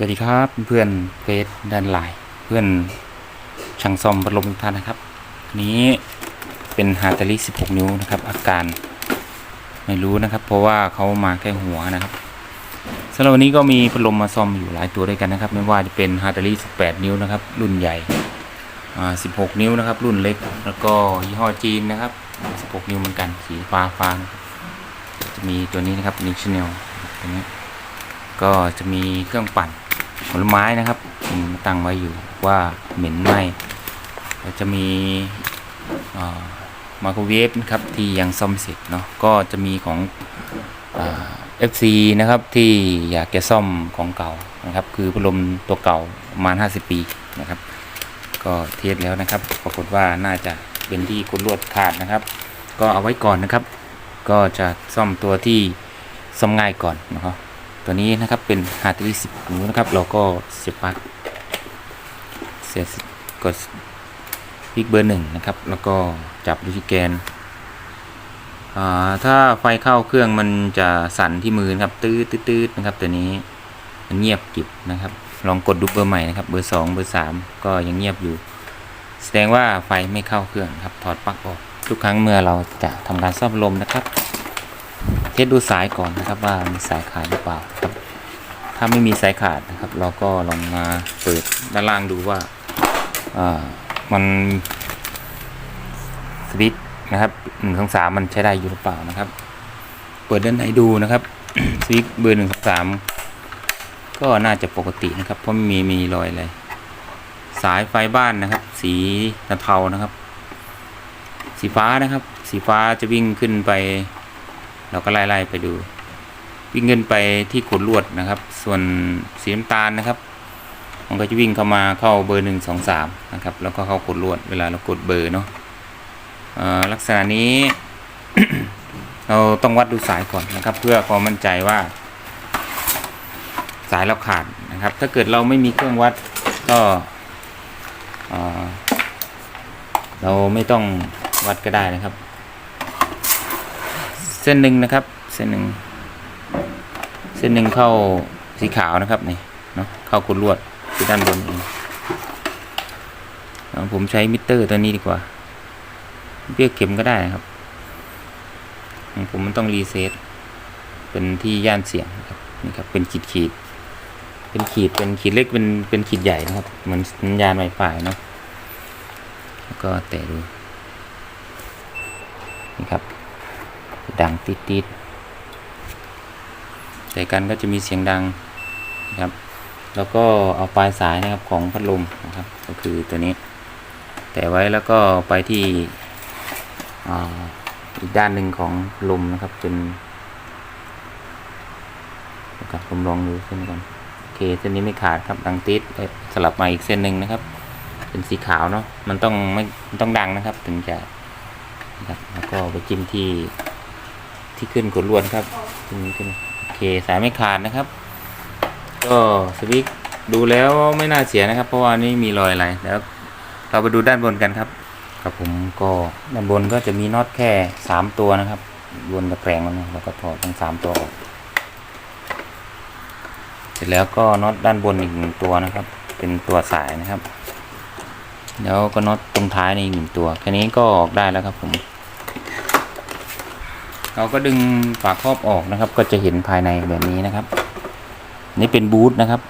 สวัสดีครับ เพื่อนเฟซด้านไลน์เพื่อนช่างซ่อมพัดลมทุกท่านนะครับอันนี้เป็นฮาตาลิ16 นิ้วนะครับ อาการไม่รู้นะครับ เพราะว่าเขามาแค่หัวนะครับสำหรับวันนี้ก็มีพัดลมมาซ่อมอยู่หลายตัวด้วยกันนะครับ ไม่ว่าจะเป็นฮาตาลิ18 นิ้วนะครับ รุ่นใหญ่อ่า16 นิ้วนะครับ รุ่นเล็กแล้วก็ยี่ห้อจีนนะครับ 16 นิ้วเหมือนกันสีฟ้าฟ้าจะมีตัวนี้นะครับนิชเนลตัวนี้ก็จะมีเครื่องปั่น ผลไม้นะครับตั้งไว้อยู่ว่าเหม็นไหมจะมีไมโครเวฟนะครับที่ยังซ่อมเสร็จเนาะก็จะมีของเอฟซีนะครับที่อยากจะซ่อมของเก่านะครับ คือพัดลมตัวเก่าประมาณ 50 ปีนะครับ ก็เทสแล้วนะครับ ปรากฏว่าน่าจะเป็นที่กดลวดขาดนะครับ ก็เอาไว้ก่อนนะครับ ก็จะซ่อมตัวที่ซ่อมง่ายก่อนนะครับ ตัวนี้นะครับเป็นฮาร์ดดิสก์นิ้วนะครับ เราก็เสียบปลั๊กเสียบกดพิกเบอร์หนึ่งนะครับ แล้วก็จับดูที่แกนถ้าไฟเข้าเครื่องมันจะสั่นที่มือนะครับตื้อตื้อตื้อนะครับตัวนี้มันเงียบกิบนะครับ ลองกดดูเบอร์ใหม่นะครับ เบอร์สองเบอร์สามก็ยังเงียบอยู่ แสดงว่าไฟไม่เข้าเครื่องครับถอดปลั๊กออก ทุกครั้งเมื่อเราจะทำการซ่อมลมนะครับ ทสดูสายก่อนนะครับว่ามีสายขาดหรือเปล่าครับ ถ้าไม่มีสายขาดนะครับ เราก็ลองมาเปิดด้านล่างดูว่าอ่ามันสวิตนะครับหนึ่งสองสามมันใช้ได้อยู่หรือเปล่านะครับ เปิดด้านในดูนะครับสวิตเบอร์หนึ่งสองสามก็น่าจะปกตินะครับเพราะไม่มีมีรอยอะไรสายไฟบ้านนะครับ สีเทานะครับ สีฟ้านะครับ สีฟ้าจะวิ่งขึ้นไป เราก็ไล่ๆไปดู วิ่งขึ้นไปที่ขดลวดนะครับ ส่วนสีน้ำตาลนะครับมันก็จะวิ่งเข้ามาเข้าเบอร์หนึ่งสองสามนะครับ แล้วก็เข้าขดลวดเวลาเรากดเบอร์เนาะลักษณะนี้ เราต้องวัดดูสายก่อนนะครับ เพื่อความมั่นใจว่า สายเราขาดนะครับ ถ้าเกิดเราไม่มีเครื่องวัดก็เราไม่ต้องวัดก็ได้นะครับ ส้นหนึ่งนะครับ เส้นหนึ่งเส้นหนึ่งเข้าสีขาวนะครับนี่เนาะเข้ากุดลวดที่ด้านบนเองผมใช้มิเตอร์ตัวนี้ดีกว่าเบี้ยเข็มก็ได้ครับผมมันต้องรีเซ็ตเป็นที่ย่านเสียงนะครับนี่ครับเป็นขีดขีดเป็นขีดเป็นขีดเล็กเป็นเป็นขีดใหญ่นะครับเหมือนสัญญาณไวไฟเนาะแล้วก็แตะดูนี่ครับ ดังติดติดๆแต่กันก็จะมีเสียงดังนะครับ แล้วก็เอาปลายสายนะครับของพัดลมนะครับ ก็คือตัวนี้ แต่ไว้แล้วก็ไปที่อ่าอีกด้านหนึ่งของลมนะครับเป็นกับผมลองดูเส้นก่อนโอเคเส้นนี้ไม่ขาดครับดังติดสลับมาอีกเส้นหนึ่งนะครับ เป็นสีขาวเนาะมันต้องไม่ต้องดังนะครับ ถึงจะนะครับแล้วก็ไปจิ้มที่ ที่ขึ้นกดลวดครับตรงนี้ขึ้นโอเคสายไม่ขาดนะครับ ก็สวิกดูแล้วไม่น่าเสียนะครับ เพราะว่านี่มีรอยอะไรแล้ว เราไปดูด้านบนกันครับครับผมก็ด้านบนก็จะมีน็อตแค่สามตัวนะครับบนตะแกรงมันนะแล้วก็ถอดทั้งสามตัวออกเสร็จแล้วก็น็อตด้านบนอีกหนึ่งตัวนะครับ เป็นตัวสายนะครับ แล้วก็น็อตตรงท้ายในอีกหนึ่งตัวแค่นี้ก็ออกได้แล้วครับผม เราก็ดึงฝาครอบออกนะครับ ก็จะเห็นภายในแบบนี้นะครับนี่เป็นบูทนะครับ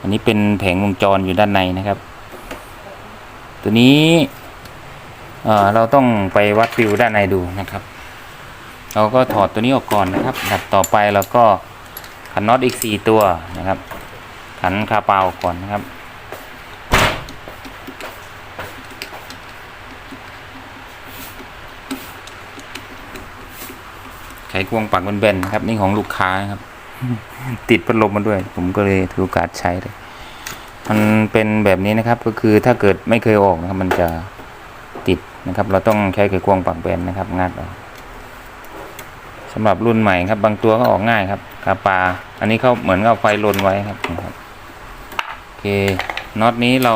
อันนี้เป็นแผงวงจรอยู่ด้านในนะครับ ตัวนี้เเราต้องไปวัดฟิวด้านในดูนะครับ เราก็ถอดตัวนี้ออกก่อนนะครับดับต่อไปเราก็ขันน็อตอีกสี่ตัวนะครับ ขันคาเปาออกก่อนนะครับ ควงปักบนเบนๆนะครับ นี่ของลูกค้านะครับ ติดพัดลมมาด้วย ผมก็เลยถือโอกาสใช้เลยมันเป็นแบบนี้นะครับ ก็คือถ้าเกิดไม่เคยออกนะครับ มันจะติดนะครับ เราต้องใช้ไขควงปักแบนนะครับงัดออกสำหรับรุ่นใหม่ครับ บางตัวก็ออกง่ายครับคาปาอันนี้เขาเหมือนกับไฟลนไว้ครับนะครับโอเคน็อตนี้เรา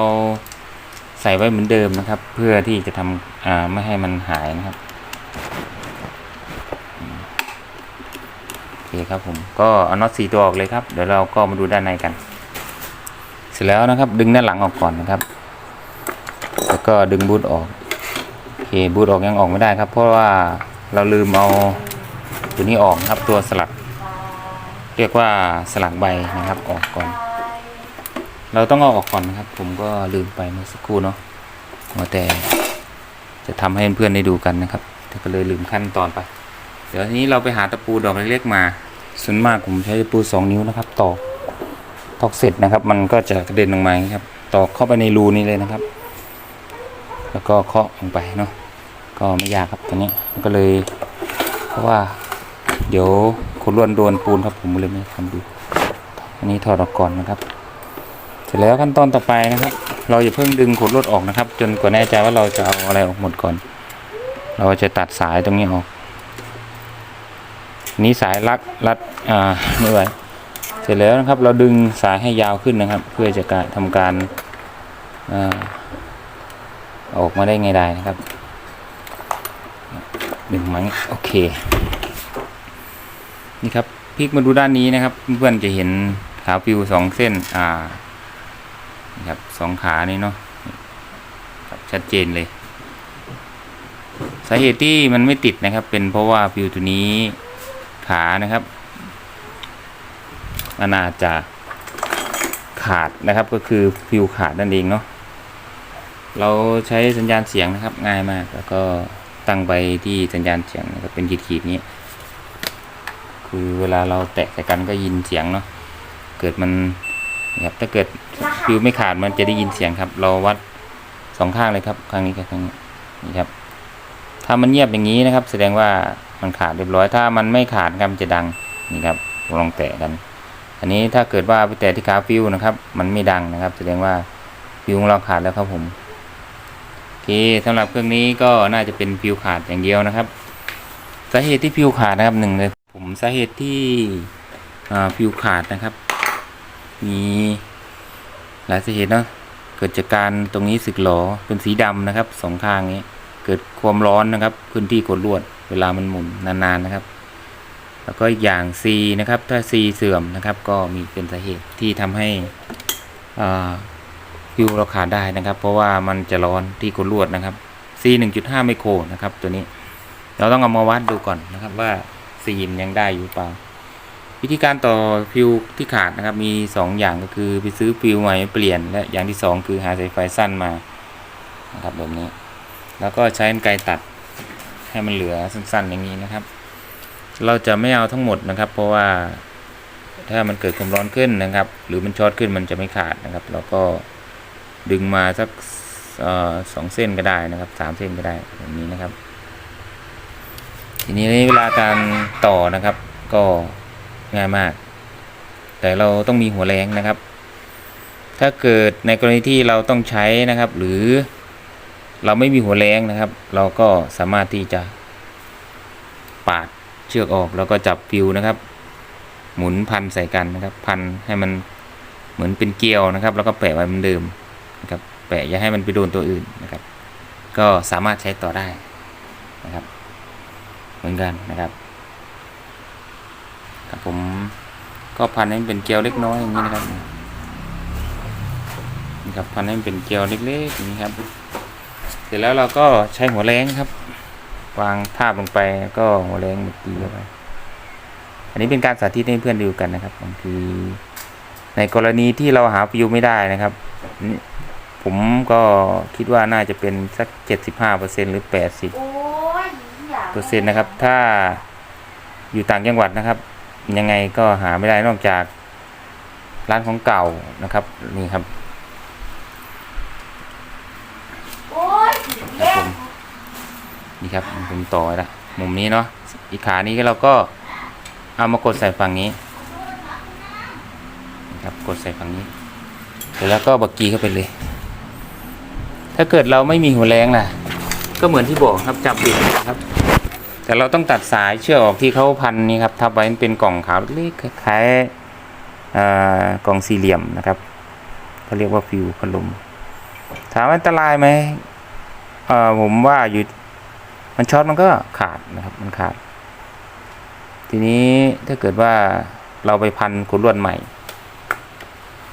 ใส่ไว้เหมือนเดิมนะครับ เพื่อที่จะทำไม่ให้มันหายนะครับ โอ เคครับผมก็เอาน็อตสี่ตัวออกเลยครับเดี๋ยวเราก็มาดูด้านในกัน เสร็จแล้วนะครับ ดึงด้านหลังออกก่อนนะครับ แล้วก็ดึงบูทออกโอเคบูทออกยังออกไม่ได้ครับ เพราะว่าเราลืมเอาตัวนี้ออกนะครับตัวสลักเรียกว่าสลักใบนะครับออกก่อน เราต้องเอาออกก่อนนะครับ ผมก็ลืมไปเมื่อสักครู่เนาะว่าแต่จะทำให้เพื่อนๆได้ดูกันนะครับแต่ก็เลยลืมขั้นตอนไป เดี๋ยวทีนี้เราไปหาตะปูดอกเล็กๆมา ส่วนมากผมใช้ตะปูสองนิ้วนะครับ ตอกตอกเสร็จนะครับ มันก็จะกระเด็นลงมาอย่าครับ ตอกเข้าไปในรูนี้เลยนะครับ แล้วก็เคาะลงไปเนาะก็ไม่ยากครับตัวนี้ก็เลย เพราะว่า เดี๋ยวคนล้วนโดนปูนครับผมเลยไม่ทำดูอันนี้ถอดออกก่อนนะครับ เสร็จแล้วขั้นตอนต่อไปนะครับ เราอย่าเพิ่งดึงขดลวดออกนะครับ จนกว่าแน่ใจว่าเราจะเอาอะไรออกหมดก่อน เราจะตัดสายตรงนี้ออก นี้สายรัดรัดอ่าไม่ไหวเสร็จแล้วนะครับ เราดึงสายให้ยาวขึ้นนะครับ เพื่อจะการทำการอาออกมาได้ไงได้นะครับดึงมันโอเค นี่ครับพลิกมาดูด้านนี้นะครับ เพื่อนจะเห็นขาฟิวสองเส้นอ่านี่ครับสองขานี่เนาะครับชัดเจนเลย สาเหตุที่มันไม่ติดนะครับ เป็นเพราะว่าฟิวตัวนี้ ขานะครับมันอาจจะขาดนะครับก็คือฟิวขาดนั่นเองเนาะเราใช้สัญญาณเสียงนะครับง่ายมากแล้วก็ตั้งไปที่สัญญาณเสียงนะครับเป็นขีดๆนี้ คือเวลาเราแตะใส่กันก็ยินเสียงเนาะเกิดมันนะครับถ้าเกิดฟิวไม่ขาดมันจะได้ยินเสียงครับ เราวัดสองข้างเลยครับข้างนี้กับข้างนี้นี่ครับถ้ามันเงียบอย่างนี้นะครับ แสดงว่า มันขาดเรียบร้อยถ้ามันไม่ขาดครับมันจะดังนี่ครับลองแตะกัน อันนี้ถ้าเกิดว่าไปแตะที่ขาฟิวนะครับ มันไม่ดังนะครับแสดงว่าฟิวของเราขาดแล้วครับผมโอเคสำหรับเครื่องนี้ก็น่าจะเป็นฟิวขาดอย่างเดียวนะครับสาเหตุที่ฟิวขาดนะครับหนึ่งเลยผมสาเหตุที่ฟิวขาดนะครับ มีหลายสาเหตุเนาะเกิดจากการตรงนี้สึกหลอเป็นสีดำนะครับสองข้างนี้ เกิดความร้อนนะครับ พื้นที่กดลวด เวลามันหมุนนานๆนะครับ แล้วก็อีกอย่าง C นะครับ ถ้า C เสื่อมนะครับ ก็มีเป็นสาเหตุที่ทำให้อ่าฟิวเราขาดได้นะครับ เพราะว่ามันจะร้อนที่กดลวดนะครับ C 1.5 ไมโครนะครับ ตัวนี้ เราต้องเอามาวัดดูก่อนนะครับว่าซีมยังได้อยู่เปล่า วิธีการต่อฟิวที่ขาดนะครับ มี 2 อย่างก็คือไปซื้อฟิวใหม่เปลี่ยน และอย่างที่ 2 คือหาสายไฟสั้นมานะครับแบบนี้ แล้วก็ใช้กรรไกรตัด ให้มันเหลือสั้นๆอย่างนี้นะครับ เราจะไม่เอาทั้งหมดนะครับ เพราะว่าถ้ามันเกิดความร้อนขึ้นนะครับ หรือมันช็อตขึ้นมันจะไม่ขาดนะครับ เราก็ดึงมาสักสองเส้นก็ได้นะครับสามเส้นก็ได้แบบนี้นะครับ ทีนี้เวลาการต่อนะครับ ก็ง่ายมาก แต่เราต้องมีหัวแรงนะครับ ถ้าเกิดในกรณีที่เราต้องใช้นะครับ หรือ เราไม่มีหัวแรงนะครับ เราก็สามารถที่จะปาดเชือกออกแล้วก็จับฟิวนะครับ หมุนพันใส่กันนะครับ พันให้มันเหมือนเป็นเกลียวนะครับ แล้วก็แปะไว้เหมือนเดิมนะครับ แปะอย่าให้มันไปโดนตัวอื่นนะครับ ก็สามารถใช้ต่อได้นะครับ เหมือนกันนะครับครับผมก็พันให้มันเป็นเกลียวเล็กน้อยอย่างนี้นะครับนี่ครับพันให้มันเป็นเกลียวเล็กๆอย่างนี้ครับ เสร็จแล้วเราก็ใช้หัวแรงครับ วางทาบลงไปก็หัวแรงมาตีเข้าไปอันนี้เป็นการสาธิตให้เพื่อนดูกันนะครับบางทีในกรณีที่เราหาฟิวไม่ได้นะครับนี่ผมก็คิดว่าน่าจะเป็นสักเจ็ดสิบห้าเปอร์เซ็นหรือแปดสิบเปอร์เซ็นต์นะครับ ถ้าอยู่ต่างจังหวัดนะครับ ยังไงก็หาไม่ได้นอกจากร้านของเก่านะครับ นี่ครับ โอ้ย ครับผมนี่ ครับผมต่อไว้ละมุมนี้เนาะอีกขานี้เราก็เอามากดใส่ฝั่งนี้นครับกดใส่ฝั่งนี้เสร็จแล้วก็บักกีเข้าไปเลย ถ้าเกิดเราไม่มีหัวแรงล่ะ ก็เหมือนที่บอกครับจับปิดนะครับ แต่เราต้องตัดสายเชือกออกที่เขาพันนี่ครับทับไว้เป็นกล่องขาวเล็กๆคล้ายอ่ากล่องสี่เหลี่ยมนะครับเขาเรียกว่าฟิวพัดลมถามอันตรายไหมอ่อผมว่าอยู่ มันช็อตมันก็ขาดนะครับ มันขาด ทีนี้ถ้าเกิดว่าเราไปพันขนลวดใหม่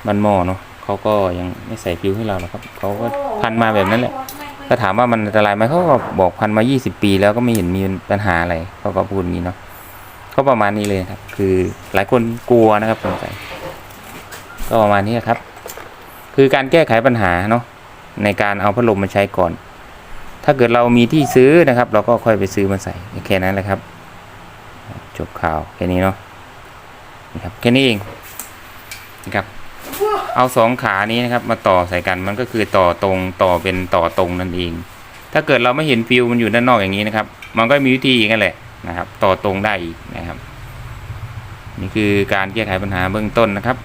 มันหม้อเนาะเขาก็ยังไม่ใส่ฟิวให้เราหรอกครับ เขาก็พันมาแบบนั้นแหละถ้าถามว่ามันอันตรายไหมเขาก็บอกพันมา 20 ปีแล้วก็ไม่เห็นมีปัญหาอะไรเขาก็พูดอย่างนี้เนาะก็ประมาณนี้เลยครับ คือหลายคนกลัวนะครับสงสัยก็ประมาณนี้ครับ คือการแก้ไขปัญหาเนาะในการเอาพัดลมมาใช้ก่อน ถ้าเกิดเรามีที่ซื้อนะครับ เราก็ค่อยไปซื้อมาใส่แค่นั้นแหละครับ จบข่าวแค่นี้เนาะนี่ครับแค่นี้เองนะครับเอาสองขานี้นะครับ มาต่อใส่กันมันก็คือต่อตรงต่อเป็นต่อตรงนั่นเอง ถ้าเกิดเราไม่เห็นฟิวมันอยู่ด้านนอกอย่างนี้นะครับ มันก็มีวิธีอีกนั่นแหละนะครับ ต่อตรงได้อีกนะครับ นี่คือการแก้ไขปัญหาเบื้องต้นนะครับ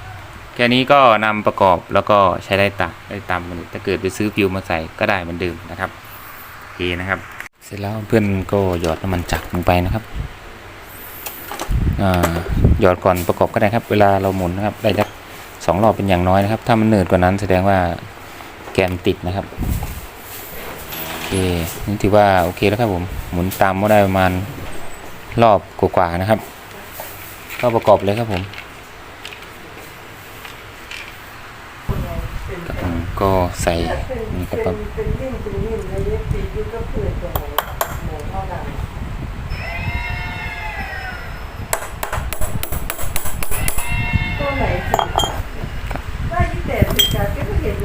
แค่นี้ก็นำประกอบแล้วก็ใช้ได้ตามได้ตามกันถ้าเกิดไปซื้อฟิวมาใส่ก็ได้เหมือนเดิมนะครับ เคนะครับ เสร็จแล้วเพื่อนก็หยอดน้ำมันจักรลงไปนะครับหยอดก่อนประกอบก็ได้ครับเวลาเราหมุนนะครับได้สักสองรอบเป็นอย่างน้อยนะครับ ถ้ามันเหนืดกว่านั้นแสดงว่าแกนติดนะครับโอเคนี่ถือว่าโอเคแล้วครับผมหมุนตามก็ได้ประมาณรอบกว่าๆนะครับ ก็ประกอบเลยครับผม ก็ใส่นี่ครับ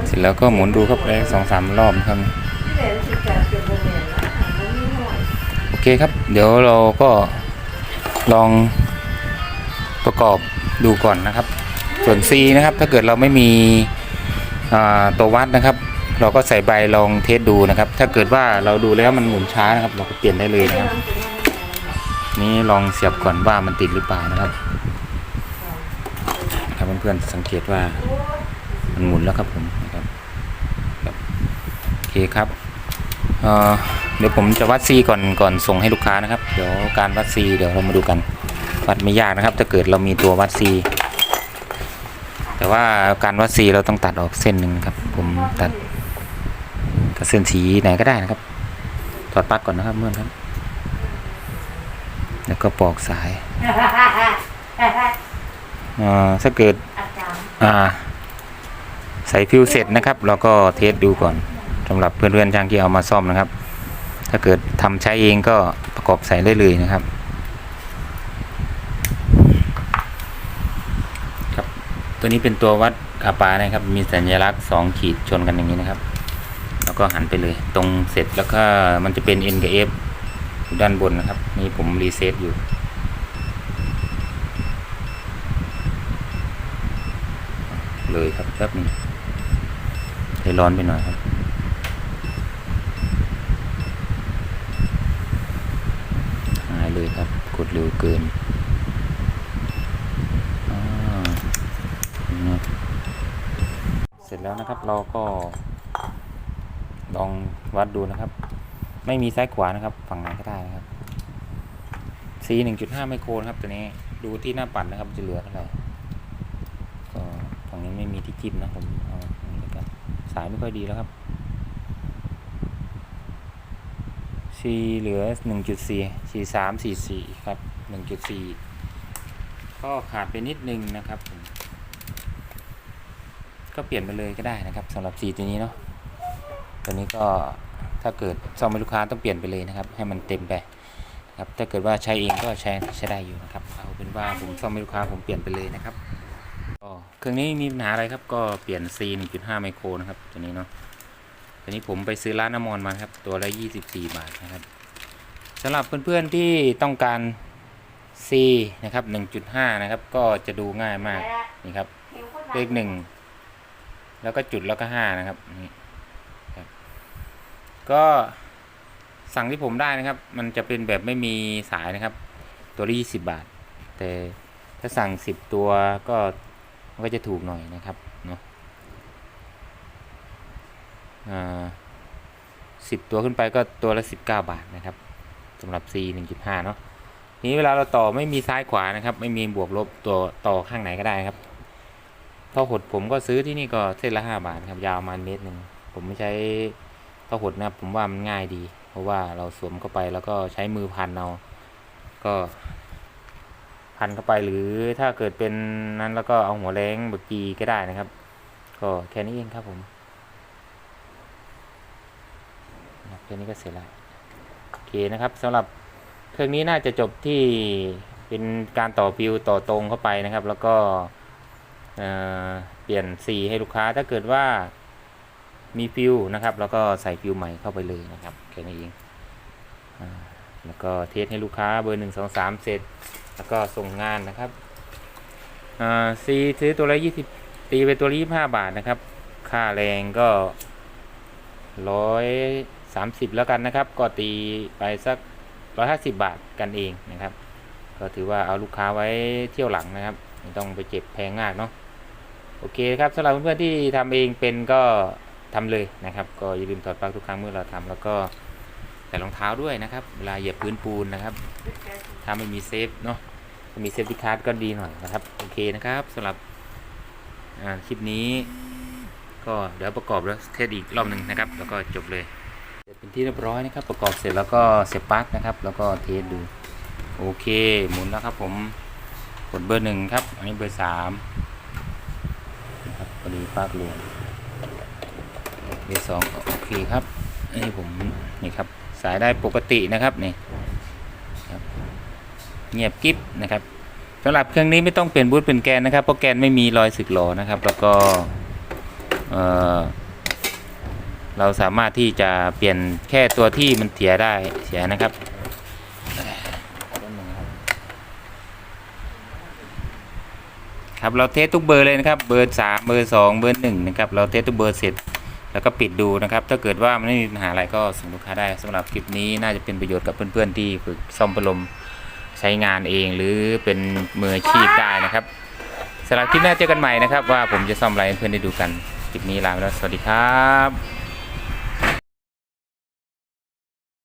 เสร็แล้วก็หมุนดูครับแล้สองสามรอบครับ โอเคครับ เดี๋ยวเราก็ลองประกอบดูก่อนนะครับ ส่วน C นะครับ ถ้าเกิดเราไม่มี ตัววัดนะครับ เราก็ใส่ใบลองเทสดูนะครับ ถ้าเกิดว่าเราดูแล้วมันหมุนช้านะครับ เราก็เปลี่ยนได้เลยนะครับ นี่ลองเสียบก่อนว่ามันติดหรือเปล่านะครับครับเพื่อนๆสังเกตว่ามันหมุนแล้วครับผมนะครับโอเคครับเเดี๋ยวผมจะวัดซีก่อนก่อนส่งให้ลูกค้านะครับ เดี๋ยวการวัดซีเดี๋ยวเรามาดูกัน วัดไม่ยากนะครับ ถ้าเกิดเรามีตัววัดซี แต่ว่าการวัดซีเราต้องตัดออกเส้นหนึ่งครับ ผมตัดตัดเส้นสีไหนก็ได้นะครับถอดปลั๊กก่อนนะครับเพื่อนครับ แล้วก็ปอกสายอ่าถ้าเกิดอาจารย์อ่าใส่ฟิวเสร็จนะครับเราก็เทสดูก่อนสำหรับเพื่อนๆช่างที่เอามาซ่อมนะครับ ถ้าเกิดทำใช้เองก็ประกอบใส่ได้เลยนะครับครับ ตัวนี้เป็นตัววัดขาปลานะครับ มีสัญลักษณ์สองขีดชนกันอย่างนี้นะครับ แล้วก็หันไปเลย ตรงเสร็จแล้วก็มันจะเป็น N กับ F อยู่ด้านบนนะครับ นี่ผมรีเซ็ตอยู่ เลยครับแป๊บนึงใจร้อนไปหน่อยครับหายเลยครับ กดเร็วเกินอ่านี่เสร็จแล้ว นะครับ เราก็ลองวัดดูนะครับ ไม่มีซ้ายขวานะครับ ฝั่งไหนก็ได้นะครับ C หนึ่งจุดห้าไมโครนะครับตัวนี้ดูที่หน้าปัดนะครับจะเหลือเท่าไหร่ก็ฝั่งนี้ไม่มีที่จิ้มนะผมเอาอันนี้กันสายไม่ค่อยดีแล้วครับ C เหลือ 1.4 4 3 4 4 ครับ 1.4 ก็ขาดไปนิดนึงนะครับผม ก็เปลี่ยนไปเลยก็ได้นะครับสำหรับ C ตัวนี้เนาะตัวนี้ก็ถ้าเกิดซ่อมให้ลูกค้าต้องเปลี่ยนไปเลยนะครับ ให้มันเต็มไปนะครับถ้าเกิดว่าใช้เองก็ใช้ใช้ได้อยู่นะครับเอาเป็นว่าผมซ่อมให้ลูกค้าผมเปลี่ยนไปเลยนะครับก็เครื่องนี้มีปัญหาอะไรครับก็เปลี่ยน C 1.5ไมโครนะครับตัวนี้เนาะตัวนี้ผมไปซื้อร้านน้ำมอนมาครับตัวละ24บสี่บาทนะครับสำหรับเพื่อนๆที่ต้องการ C นะครับ 1.5 นะครับ ก็จะดูง่ายมาก นี่ครับ เลขหนึ่ง แล้วก็จุดแล้วก็ห้านะครับนี่ครับ ก็สั่งที่ผมได้นะครับ มันจะเป็นแบบไม่มีสายนะครับ ตัวละ20บาท แต่ถ้าสั่ง10ตัวก็มันก็จะถูกหน่อยนะครับเนาะสิบตัวขึ้นไปก็ตัวละ19บาทนะครับสำหรับ C 1.5 เนาะนี้เวลาเราต่อไม่มีซ้ายขวานะครับ ไม่มีบวกลบตัวต่อข้างไหนก็ได้ครับ ท่อหดผมก็ซื้อที่นี่ก็เส้นละ5บาทครับยาวประมาณเมตรหนึ่งผมไม่ใช้ท่อหดนะผมว่ามันง่ายดี เพราะว่าเราสวมเข้าไปแล้วก็ใช้มือพันเอาก็พันเข้าไปหรือถ้าเกิดเป็นนั้นแล้วก็เอาหัวแรงบกีก็ได้นะครับ ก็แค่นี้เองครับผมแค่นี้ก็เสร็จแล้วโอเคนะครับสำหรับเครื่องนี้น่าจะจบที่เป็นการต่อฟิวต่อตรงเข้าไปนะครับ แล้วก็ เเปลี่ยนสีให้ลูกค้าถ้าเกิดว่ามีฟิวนะครับ แล้วก็ใส่ฟิวใหม่เข้าไปเลยนะครับแค่นี้เองแล้วก็เทสให้ลูกค้าเบอร์หนึ่งสองสามเสร็จ แล้วก็ส่งงานนะครับซีซื้อตัวละยี่สิบตีไปตัวละยี่ห้าบาทนะครับ ค่าแรงก็ร้อยสามสิบแล้วกันนะครับ ก็ตีไปสักร้อยห้าสิบบาทกันเองนะครับ ก็ถือว่าเอาลูกค้าไว้เที่ยวหลังนะครับ ไม่ต้องไปเจ็บแพงมากเนาะโอเคครับสำหรับเพื่อนๆที่ทำเองเป็นก็ทำเลยนะครับ ก็อย่าลืมถอดปลั๊กทุกครั้งเมื่อเราทำแล้วก็ใส่รองเท้าด้วยนะครับ เวลาเหยียบพื้นปูนนะครับ ถ้าไม่มีเซฟเนาะมีเซฟตี้คาร์ดก็ดีหน่อยนะครับ โอเคนะครับสำหรับคลิปนี้ ก็เดี๋ยวประกอบแล้วเทสอีกรอบหนึ่งนะครับ แล้วก็จบเลยเสร็จเป็นที่เรียบร้อยนะครับ ประกอบเสร็จแล้วก็เสียบปลั๊กนะครับ แล้วก็เทสดู โอเค หมุนแล้วครับผม กดเบอร์หนึ่งครับ อันนี้เบอร์สามครับพอดีปลั๊กรวมเบอร์สองโอเคครับอันนี้ผมนี่ครับสายได้ปกตินะครับนี่เงียบกิ๊บนะครับสำหรับเครื่องนี้ไม่ต้องเปลี่ยนบูทเป็นแกนนะครับเพราะแกนไม่มีรอยสึกหรอนะครับ แล้วก็เออเราสามารถที่จะเปลี่ยนแค่ตัวที่มันเสียได้เสียนะครับ ครับเราเทสทุกเบอร์เลยนะครับเบอร์สามเบอร์สองเบอร์หนึ่งนะครับเราเทสทุกเบอร์เสร็จแล้วก็ปิดดูนะครับ ถ้าเกิดว่ามันไม่มีปัญหาอะไรก็ส่งลูกค้าได้สำหรับคลิปนี้น่าจะเป็นประโยชน์กับเพื่อนๆที่ฝึกซ่อมพัดลมใช้งานเองหรือเป็นมืออาชีพได้นะครับสำหรับคลิปหน้าเจอกันใหม่นะครับ ว่าผมจะซ่อมอะไรให้เพื่อนได้ดูกันคลิปนี้ลาไปแล้วสวัสดีครับ